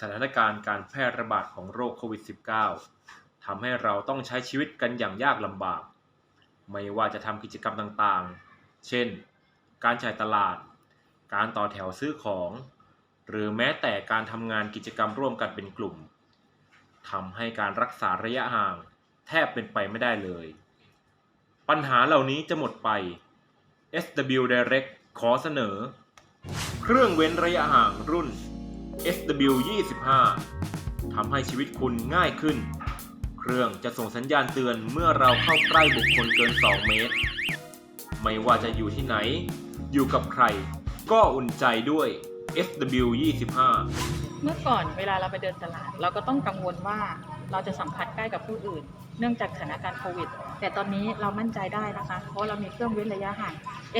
สถานการณ์การแพร่ระบาดของโรคโควิด -19 ทำให้เราต้องใช้ชีวิตกันอย่างยากลำบาก ไม่ว่าจะทำกิจกรรมต่างๆ เช่น การจ่ายตลาด การต่อแถวซื้อของ หรือแม้แต่การทำงานกิจกรรมร่วมกันเป็นกลุ่มทำให้การรักษาระยะห่างแทบเป็นไปไม่ได้เลย ปัญหาเหล่านี้จะหมดไป SW Direct ขอเสนอ เครื่องเว้นระยะห่างรุ่น SW 25 ทำให้ชีวิตคุณง่ายขึ้น เครื่องจะส่งสัญญาณเตือนเมื่อเราเข้าใกล้บุคคลเกิน 2 เมตร ไม่ว่าจะอยู่ที่ไหน อยู่กับใคร ก็อุ่นใจด้วย SW 25 เมื่อก่อนเวลาเราไปเดินตลาด เราก็ต้องกังวลว่าเราจะสัมผัสใกล้กับผู้อื่น เนื่องจากสถานการณ์โควิด แต่ตอนนี้เรามั่นใจได้นะคะ เพราะเรามีเครื่องเว้นระยะห่าง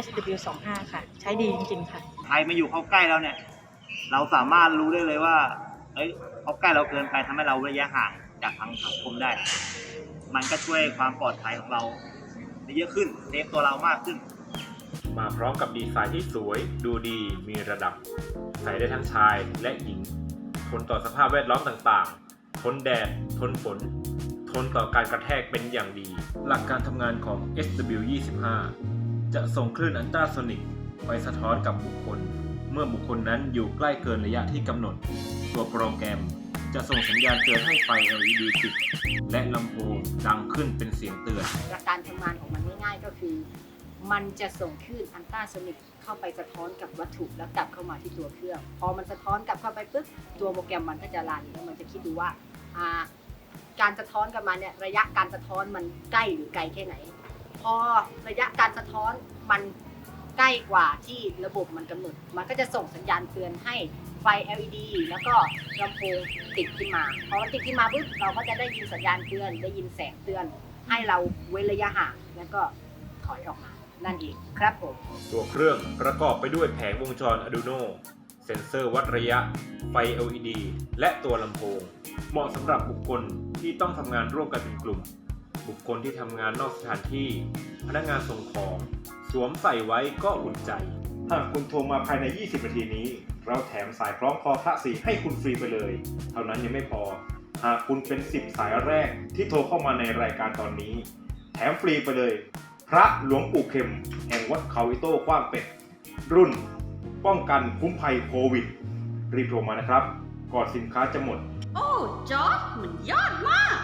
SW25 ค่ะ ใช้ดีจริงๆค่ะ ใครมาอยู่เข้าใกล้เราเนี่ย เราสามารถรู้ได้เลยว่า เอ้ยเขาใกล้เราเกินไปทำให้เราระยะห่างจากทางสังคมได้ มันก็ช่วยความปลอดภัยของเราได้เยอะขึ้นเซฟตัวเรามากขึ้น มาพร้อมกับดีไซน์ที่สวย ดูดี มีระดับ ใส่ได้ทั้งชายและหญิง ทนต่อสภาพแวดล้อมต่างๆ ทนแดด ทนฝน ทนต่อการกระแทกเป็นอย่างดี หลักการทำงานของ SW25 จะส่งคลื่นอัลตราโซนิกไปสะท้อนกับบุคคล เมื่อบุคคลนั้นอยู่ใกล้เกินระยะที่กำหนด ตัวโปรแกรมจะส่งสัญญาณเตือนให้ไฟ LED ติดและลำโพงดังขึ้นเป็นเสียงเตือน หลักการทำงานของมันง่ายๆก็คือ มันจะส่งคลื่นอัลตราโซนิกเข้าไปสะท้อนกับวัตถุแล้วกลับเข้ามาที่ตัวเครื่อง พอมันสะท้อนกลับเข้าไปปุ๊บตัวโปรแกรมมันก็จะรันแล้วมันจะคิดดูว่าอ่า การสะท้อนกับมาเนี่ยระยะการสะท้อนมันใกล้หรือไกลแค่ไหน พอระยะการสะท้อนมัน ใกล้กว่าที่ระบบมันกำหนด มันก็จะส่งสัญญาณเตือนให้ไฟ LED แล้วก็ลำโพงติดขึ้นมา พอมันติดขึ้นมาปุ๊บเราก็จะได้ยินสัญญาณเตือน ได้ยินแสงเตือน ให้เราเว้นระยะห่างแล้วก็ถอยออกมา นั่นเองครับผม ตัวเครื่องประกอบไปด้วยแผงวงจร Arduino เซ็นเซอร์วัดระยะ ไฟ LED และตัวลำโพง เหมาะสำหรับบุคคลที่ต้องทำงานร่วมกันเป็นกลุ่ม บุคคลที่ทำงานนอกสถานที่ พนักงานส่งของ สวมใส่ไว้ก็อุ่นใจ หากคุณโทรมาภายใน 20 นาทีนี้ เราแถมสายคล้องคอพระสีให้คุณฟรีไปเลย เท่านั้นยังไม่พอ หากคุณเป็น 10 สายแรกที่โทรเข้ามาในรายการตอนนี้ แถมฟรีไปเลย พระหลวงปู่เข็ม แห่งวัดเขาอิโต้กว้างเป็ด รุ่น ป้องกันคุ้มภัยโควิด รีบโทรมานะครับ ก่อนสินค้าจะหมด โอ้จอร์ดมันยอดมาก